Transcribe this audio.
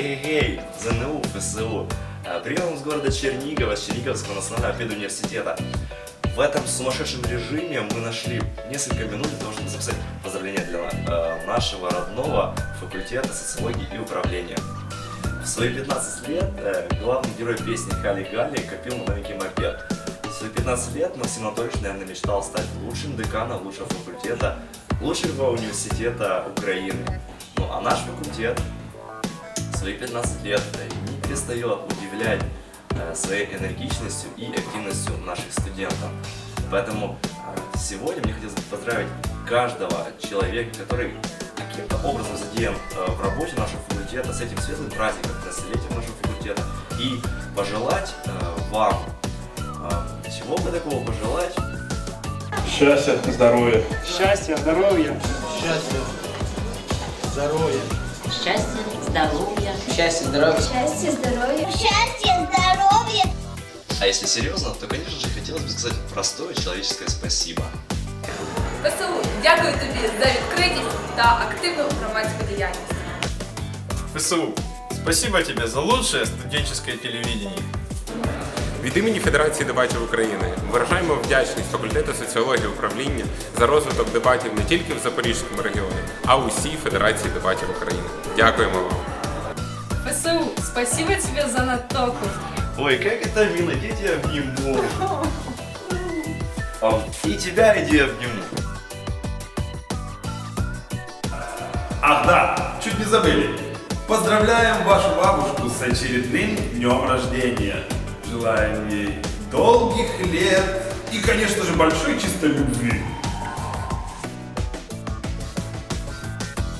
Эй-эй-эй, ЗНУ, ФСУ. Э, Прием из города Чернигова, с Черниговского национального педуниверситета. В этом сумасшедшем режиме мы нашли несколько минут для того, чтобы записать поздравления для э, нашего родного факультета социологии и управления. В свои 15 лет э, главный герой песни Хали Гали копил на новенький мопед. В свои 15 лет Максим Анатольевич, наверное, мечтал стать лучшим деканом лучшего факультета, лучшего университета Украины. Ну а наш факультет свои 15 лет э, не перестает удивлять э, своей энергичностью и активностью наших студентов. Поэтому э, сегодня мне хотелось бы поздравить каждого человека, который каким-то образом задеян в работе нашего факультета с этим светлым праздником, 15-летием нашего факультета. И пожелать вам, чего бы такого пожелать, Счастья, здоровья. Счастья, здоров'я. Счастья, здоровья. Счастья, здоровья. Счастья, здоровья. Счастья, здоровья. Счастья, здоровья. а если серьезно, то, конечно же, хотелось бы сказать простое человеческое спасибо. ПСУ, дякую тобі за відкритість та активну громадську діяльність. ФСУ, спасибо тебе за лучшее студенческое телевидение. Від імені Федерації дебатів України виражаємо вдячність факультету соціології управління за розвиток дебатів не тільки в Запорізькому регіоні, а й усій Федерації дебатів України. Дякуємо вам. ПСУ, спасибо тебе за натоку. Ой, как это мило, я тебя обниму. А, И тебя иди обниму. Ах да, чуть не забыли. Поздравляем вашу бабушку с очередным днем рождения. Желаем ей долгих лет и, конечно же, большой чистой любви.